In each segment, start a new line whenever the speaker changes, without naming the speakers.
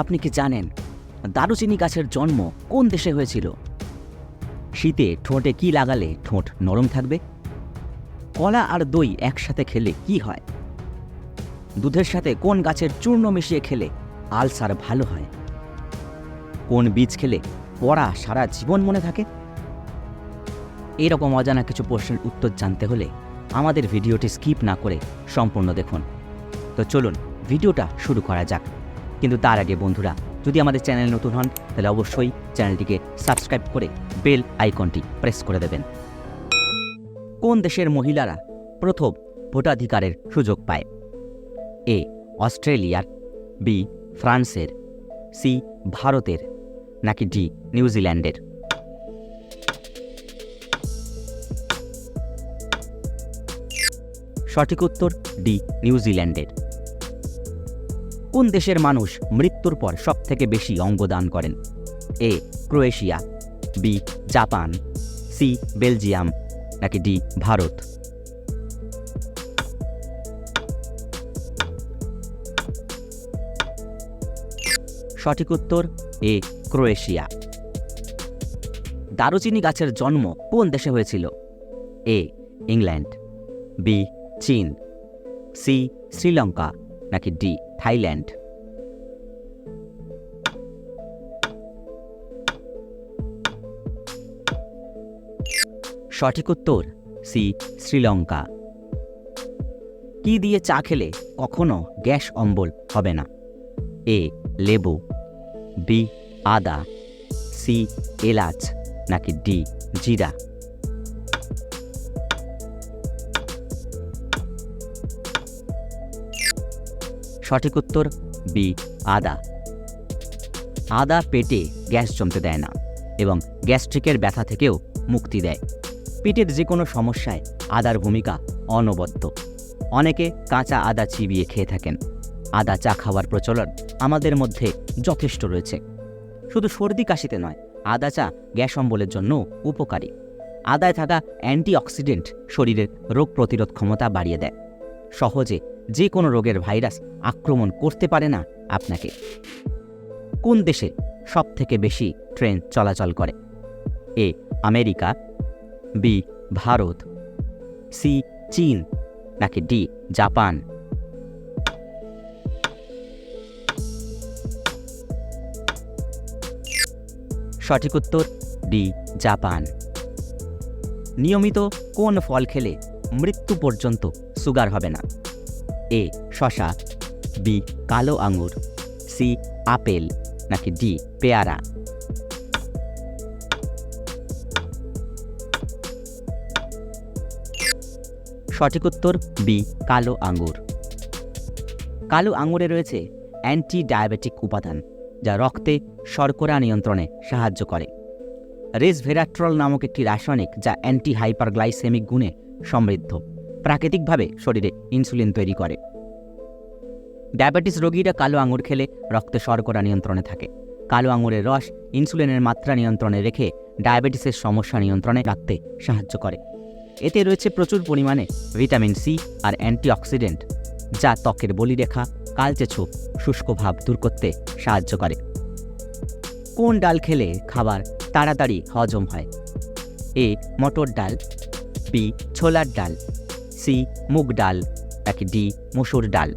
আপনি কি জানেন, দারুচিনি গাছের জন্ম কোন দেশে হয়েছিল? শীতে ঠোঁটে কি লাগালে ঠোঁট নরম থাকবে? কলা আর দই একসাথে খেলে কি হয়? দুধের সাথে কোন গাছের চূর্ণ মিশিয়ে খেলে আলসার ভালো হয়? কোন বীজ খেলে পড়া সারা জীবন মনে থাকে? এরকম অজানা কিছু প্রশ্নের উত্তর জানতে হলে আমাদের ভিডিওটি স্কিপ না করে সম্পূর্ণ দেখুন। তো চলুন, ভিডিওটা শুরু করা যাক। কিন্তু তার আগে বন্ধুরা, যদি আমাদের চ্যানেল নতুন হন, তাহলে অবশ্যই চ্যানেলটিকে সাবস্ক্রাইব করে বেল আইকনটি প্রেস করে দেবেন। কোন দেশের মহিলারা প্রথম ভোটাধিকারের সুযোগ পায়? এ, অস্ট্রেলিয়ার, বি, ফ্রান্সের, সি, ভারতের, নাকি ডি, নিউজিল্যান্ডের? সঠিক উত্তর ডি, নিউজিল্যান্ডের। কোন দেশের মানুষ মৃত্যুর পর সবথেকে বেশি অঙ্গদান করেন? A, Croatia, B, Japan, C, Belgium, নাকি ডি, ভারত? সঠিক উত্তর, এ, ক্রোয়েশিয়া। দারুচিনি গাছের জন্ম কোন দেশে হয়েছিল? এ, ইংল্যান্ড, বি, চীন, সি, শ্রীলঙ্কা নাকি ডি, থাইল্যান্ড? সঠিক উত্তর, সি, শ্রীলঙ্কা। কি দিয়ে চা খেলে কখনো গ্যাস অম্বল হবে না? এ, লেবু, বি, আদা, সি, এলাচ, নাকি ডি, জিরা? সঠিক উত্তর বি আদা। আদা পেটে গ্যাস জমতে দেয় না এবং গ্যাস্ট্রিকের ব্যথা থেকেও মুক্তি দেয়। পেটের যে কোনো সমস্যায় আদার ভূমিকা অনবদ্য। অনেকে কাঁচা আদা চিবিয়ে খেয়ে থাকেন। আদা চা খাওয়ার প্রচলন আমাদের মধ্যে যথেষ্ট রয়েছে। শুধু সর্দি কাশিতে নয়, আদা চা গ্যাস অম্বলের জন্য উপকারী। আদায় থাকা অ্যান্টিঅক্সিডেন্ট শরীরের রোগ প্রতিরোধ ক্ষমতা বাড়িয়ে দেয়। সহজে যে কোনো রোগের ভাইরাস আক্রমণ করতে পারে না আপনাকে। কোন দেশে সব থেকে বেশি ট্রেন চলাচল করে? A, America, B, Bharat, C, চীন, নাকি ডি, জাপান? সঠিক উত্তর, ডি, জাপান। নিয়মিত কোন ফল খেলে মৃত্যু পর্যন্ত সুগার হবে না? এ, শশা, বি, কালো আঙুর, সি, আপেল, নাকি ডি, পেয়ারা। সঠিক উত্তর, বি, কালো আঙুর। কালো আঙুরে রয়েছে অ্যান্টি ডায়াবেটিক উপাদান, যা রক্তে শর্করা নিয়ন্ত্রণে সাহায্য করে। রেসভেরাট্রল নামক একটি রাসায়নিক যা অ্যান্টি হাইপারগ্লাইসেমিক গুণে সমৃদ্ধ। প্রাকৃতিকভাবে শরীরে ইনসুলিন তৈরি করে। ডায়াবেটিস রোগীরা কালো আঙুর খেলে রক্তে শর্করা নিয়ন্ত্রণে থাকে। কালো আঙুরের রস ইনসুলিনের মাত্রা নিয়ন্ত্রণে রেখে ডায়াবেটিসের সমস্যা নিয়ন্ত্রণে রাখতে সাহায্য করে। এতে রয়েছে প্রচুর পরিমাণে ভিটামিন সি আর অ্যান্টিঅক্সিডেন্ট, যা ত্বকের বলিরেখা, কালচে ছোপ, শুষ্ক ভাব দূর করতে সাহায্য করে। কোন ডাল খেলে খাবার তাড়াতাড়ি হজম হয়? এ, মটর ডাল, বি, ছোলার ডাল। সি, মুগ ডাল নাকি ডি, মসুর ডাল।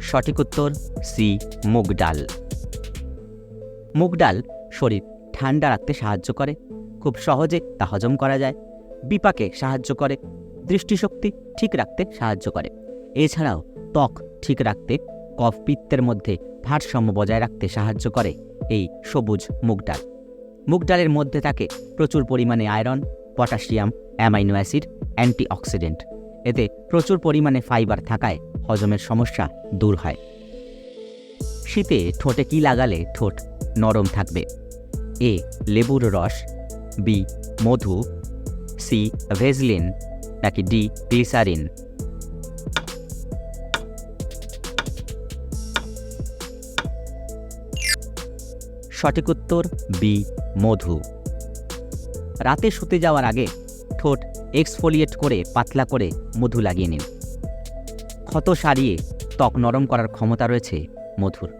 সঠিক উত্তর, সি, মুগ ডাল। মুগ ডাল শরীর ঠান্ডা রাখতে সাহায্য করে, খুব সহজে তা হজম করা যায়, বিপাকে সাহায্য করে, দৃষ্টিশক্তি ঠিক রাখতে সাহায্য করে। এছাড়াও ত্বক ঠিক রাখতে, কফ পিত্তের মধ্যে ভারসাম্য বজায় রাখতে সাহায্য করে এই সবুজ মুগ ডাল। মুগ ডালের মধ্যে থাকে প্রচুর পরিমাণে iron, potassium, amino acid, antioxidant. এতে প্রচুর পরিমাণে ফাইবার থাকায় হজমের সমস্যা দূর হয়। শীতে ঠোঁটে কি লাগালে ঠোঁট নরম থাকবে? এ, লেবুর রস, বি, মধু, সি ভেজলিন নাকি ডি, গ্লিসারিন? সঠিক উত্তর বি মধু। রাতে শুতে যাওয়ার আগে ঠোঁট এক্সফোলিয়েট করে, পাতলা করে মধু লাগিয়ে নিন। ক্ষত সারিয়ে ত্বক নরম করার ক্ষমতা রয়েছে মধুর।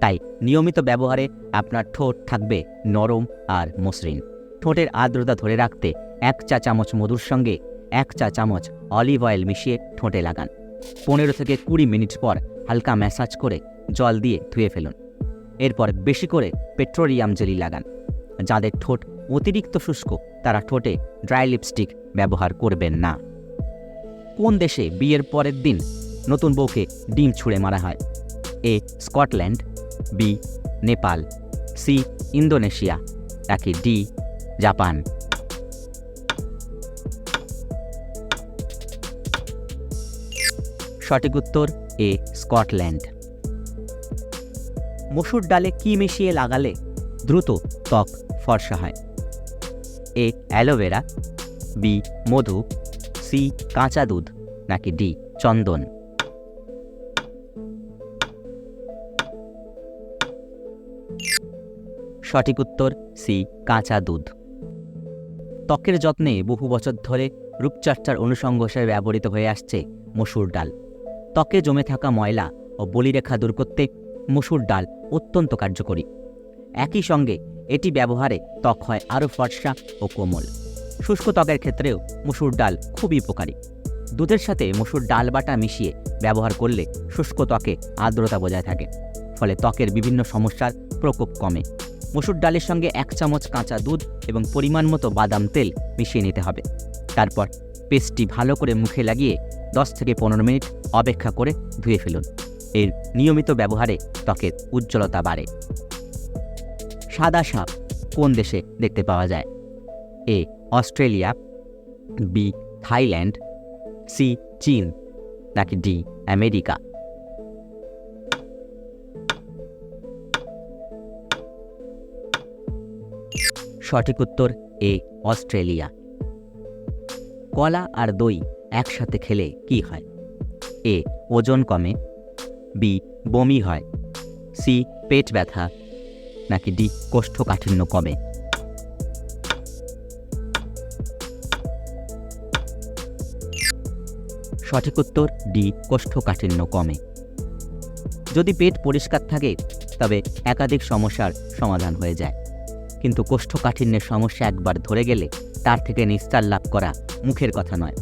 তাই নিয়মিত ব্যবহারে আপনার ঠোঁট থাকবে নরম আর মসৃণ। ঠোঁটের আর্দ্রতা ধরে রাখতে এক চা চামচ মধুর সঙ্গে এক চা চামচ অলিভ অয়েল মিশিয়ে ঠোঁটে লাগান। পনেরো থেকে কুড়ি মিনিট পর হালকা ম্যাসাজ করে জল দিয়ে ধুয়ে ফেলুন। এরপর বেশি করে পেট্রোলিয়াম জেলি লাগান। যাদের ঠোঁট অতিরিক্ত শুষ্ক, তারা ঠোঁটে ড্রাই লিপস্টিক ব্যবহার করবেন না। কোন দেশে বিয়ের পরের দিন নতুন বউকে ডিম ছুঁড়ে মারা হয়? A, Scotland, B, Nepal, C, Indonesia, নাকি ডি, জাপান? সঠিক উত্তর, এ, স্কটল্যান্ড। মসুর ডালে কি মিশিয়ে লাগালে দ্রুত ত্বক ফর্সা হয়। এ অ্যালোভেরা, বি মধু, সি কাঁচা দুধ, নাকি ডি চন্দন। সঠিক উত্তর, সি কাঁচা দুধ। ত্বকের যত্নে বহু বছর ধরে রূপচর্চার অনুষঙ্গ হিসেবে ব্যবহৃত হয়ে আসছে মসুর ডাল। ত্বকে জমে থাকা ময়লা ও বলিরেখা দূর করতে মসুর ডাল অত্যন্ত কার্যকরী। একই সঙ্গে এটি ব্যবহারে ত্বক হয় আরও ফর্সা ও কোমল। শুষ্ক ত্বকের ক্ষেত্রেও মসুর ডাল খুবই উপকারী। দুধের সাথে মসুর ডাল বাটা মিশিয়ে ব্যবহার করলে শুষ্ক ত্বকে আর্দ্রতা বজায় থাকে, ফলে ত্বকের বিভিন্ন সমস্যার প্রকোপ কমে। মসুর ডালের সঙ্গে এক চামচ কাঁচা দুধ এবং পরিমাণ মতো বাদাম তেল মিশিয়ে নিতে হবে। তারপর পেস্টটি ভালো করে মুখে লাগিয়ে দশ থেকে পনেরো মিনিট অপেক্ষা করে ধুয়ে ফেলুন। এর নিয়মিত ব্যবহারে ত্বকের উজ্জ্বলতা বাড়ে। সাদা সাপ কোন দেশে দেখতে পাওয়া যায়? A, Australia, B, Thailand, C, চীন, নাকি ডি, আমেরিকা? সঠিক উত্তর, এ, অস্ট্রেলিয়া। কলা আর দই একসাথে খেলে কি হয়? এ, ওজন কমে, বি, বমি হয়, সি, পেট ব্যথা নাকি ডি কোষ্ঠকাঠিন্য কমে? সঠিক উত্তর, ডি কোষ্ঠকাঠিন্য কমে। যদি পেট পরিষ্কার থাকে, তবে একাধিক সমস্যার সমাধান হয়ে যায়। কিন্তু কোষ্ঠকাঠিন্যের সমস্যা একবার ধরে গেলে তার থেকে নিস্তার লাভ করা মুখের কথা নয়।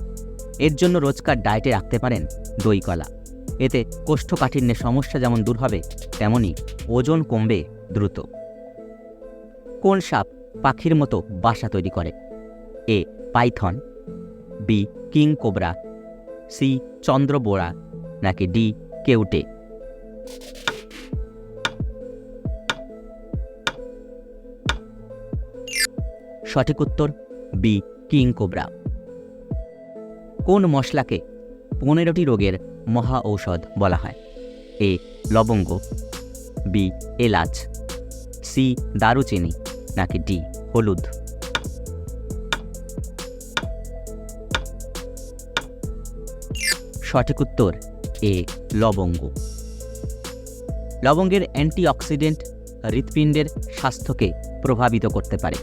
এর জন্য রোজকার ডায়েটে রাখতে পারেন দই কলা। এতে কোষ্ঠকাঠিন্যের সমস্যা যেমন দূর হবে তেমনই ওজন কমবে দ্রুত। কোন সাপ পাখির মতো বাসা তৈরি করে? A, python, B, king cobra, C চন্দ্রবোড়া নাকি ডি, কেউটে? সঠিক উত্তর, বি, কিং কোবরা। কোন মশলাকে পনেরোটি রোগের মহা ঔষধ বলা হয়? এ, লবঙ্গ, বি, এলাচ। সি, দারুচিনি, নাকি ডি, হলুদ? সঠিক উত্তর, এ, লবঙ্গ। লবঙ্গের অ্যান্টিঅক্সিডেন্ট হৃৎপিণ্ডের স্বাস্থ্যকে প্রভাবিত করতে পারে।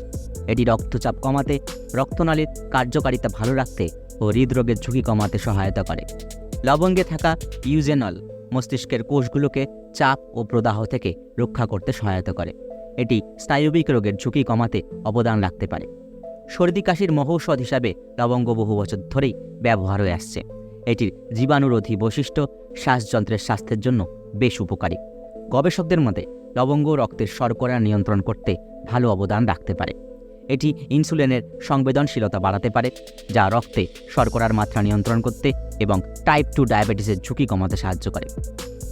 এটি রক্তচাপ কমাতে, রক্তনালীর কার্যকারিতা ভালো রাখতে ও হৃদরোগের ঝুঁকি কমাতে সহায়তা করে। লবঙ্গে থাকা ইউজেনল মস্তিষ্কের কোষগুলোকে চাপ ও প্রদাহ থেকে রক্ষা করতে সহায়তা করে। এটি স্নায়বিক রোগের ঝুঁকি কমাতে অবদান রাখতে পারে। সর্দি কাশির মহৌষধ হিসাবে লবঙ্গ বহু বছর ধরেই ব্যবহার হয়ে আসছে। এটির জীবাণুরোধী বৈশিষ্ট্য শ্বাসযন্ত্রের স্বাস্থ্যের জন্য বেশ উপকারী। গবেষকদের মতে, লবঙ্গ রক্তের শর্করা নিয়ন্ত্রণ করতে ভালো অবদান রাখতে পারে। এটি ইনসুলিনের সংবেদনশীলতা বাড়াতে পারে, যা রক্তে শর্করার মাত্রা নিয়ন্ত্রণ করতে এবং টাইপ টু ডায়াবেটিসের ঝুঁকি কমাতে সাহায্য করে।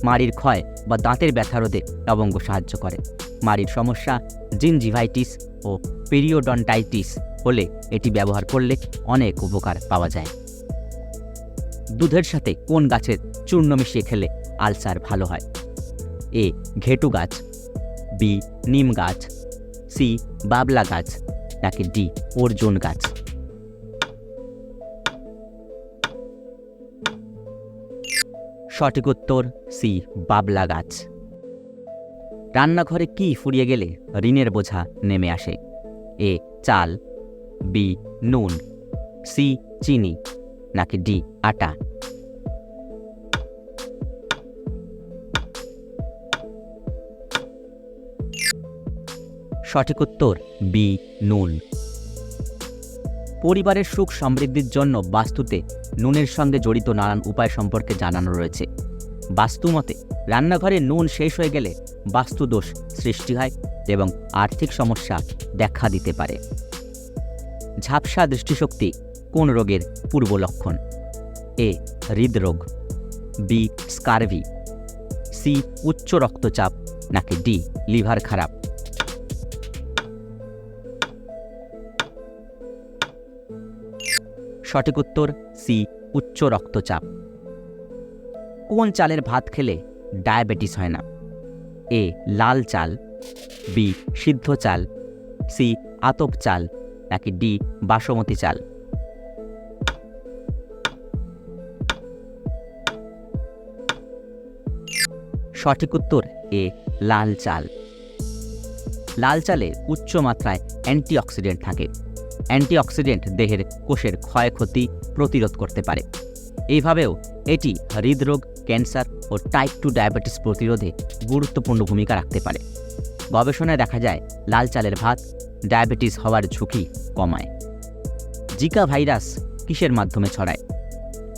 মাড়ির ক্ষয় বা দাঁতের ব্যথা রোধে লবঙ্গ সাহায্য করে। মাড়ির সমস্যা জিনজিভাইটিস ও পিরিওডন্টাইটিস হলে এটি ব্যবহার করলে অনেক উপকার পাওয়া যায়। দুধের সাথে কোন গাছের চূর্ণ মিশিয়ে খেলে আলসার ভালো হয়? এ, ঘেটু গাছ, বি, নিম গাছ, সি, বাবলা গাছ, নাকি ডি, অর্জুন গাছ। সঠিক উত্তর সি, বাবলা গাছ। রান্নাঘরে কি ফুরিয়ে গেলে ঋণের বোঝা নেমে আসে? এ, চাল, বি, নুন, সি, চিনি, নাকি ডি, আটা? সঠিক উত্তর, বি, নুন। পরিবারের সুখ সমৃদ্ধির জন্য বাস্তুতে নুনের সঙ্গে জড়িত নানান উপায় সম্পর্কে জানানো রয়েছে। বাস্তু মতে, রান্নাঘরে নুন শেষ হয়ে গেলে বাস্তুদোষ সৃষ্টি হয় এবং আর্থিক সমস্যা দেখা দিতে পারে। ঝাপসা দৃষ্টিশক্তি কোন রোগের পূর্ব লক্ষণ? এ, হৃদরোগ, বি, স্কারভি, সি, উচ্চ রক্তচাপ, নাকি ডি, লিভার খারাপ? সঠিক উত্তর, সি, উচ্চ রক্তচাপ। কোন চালের ভাত খেলে ডায়াবেটিস হয় না? এ লাল চাল, বি সিদ্ধ চাল, সি আতপ চাল, নাকি ডি বাসমতি চাল। সঠিক উত্তর এ লাল চাল। লাল চালে উচ্চ মাত্রায় অ্যান্টিঅক্সিডেন্ট থাকে। অ্যান্টিঅক্সিডেন্ট দেহের কোষের ক্ষয়ক্ষতি প্রতিরোধ করতে পারে। এইভাবেও এটি হৃদরোগ ক্যান্সার ও টাইপ টু ডায়াবেটিস প্রতিরোধে গুরুত্বপূর্ণ ভূমিকা রাখতে পারে। গবেষণায় দেখা যায়, লাল চালের ভাত ডায়াবেটিস হওয়ার ঝুঁকি কমায়। জিকা ভাইরাস কিসের মাধ্যমে ছড়ায়?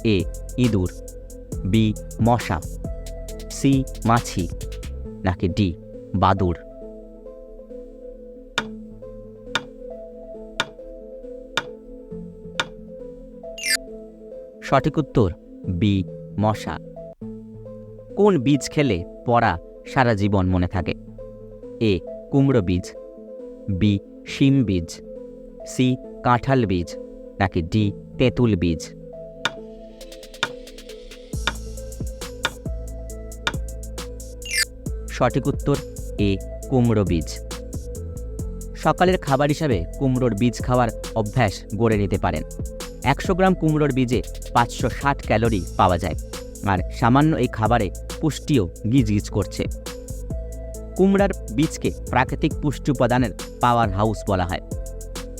এ, ইঁদুর, বি, মশা, সি, মাছি, নাকি ডি বাদুড় সঠিক উত্তর, বি, মশা। কোন বীজ খেলে পড়া সারা জীবন মনে থাকে? এ, কুমড়ো বীজ, বি, শিম বীজ, সি, কাঁঠাল বীজ, নাকি ডি, তেঁতুল বীজ? সঠিক উত্তর, এ, কুমড়ো বীজ। সকালের খাবার হিসাবে কুমড়োর বীজ খাওয়ার অভ্যাস গড়ে নিতে পারেন। একশো গ্রাম কুমড়োর বীজে পাঁচশো ষাট ক্যালোরি পাওয়া যায়। আর সামান্য এই খাবারে পুষ্টিও গিজগিজ করছে। কুমড়ার বীজকে প্রাকৃতিক পুষ্টি উপাদানের পাওয়ার হাউস বলা হয়।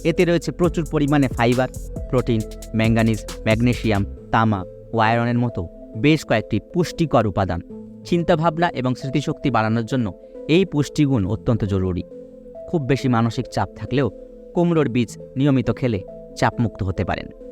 এতে রয়েছে প্রচুর পরিমাণে ফাইবার প্রোটিন ম্যাঙ্গানিজ ম্যাগনেশিয়াম তামা ও আয়রনের মতো বেশ কয়েকটি পুষ্টিকর উপাদান। চিন্তাভাবনা এবং স্মৃতিশক্তি বাড়ানোর জন্য এই পুষ্টিগুণ অত্যন্ত জরুরি। খুব বেশি মানসিক চাপ থাকলেও কুমড়োর বীজ নিয়মিত খেলে চাপমুক্ত হতে পারেন।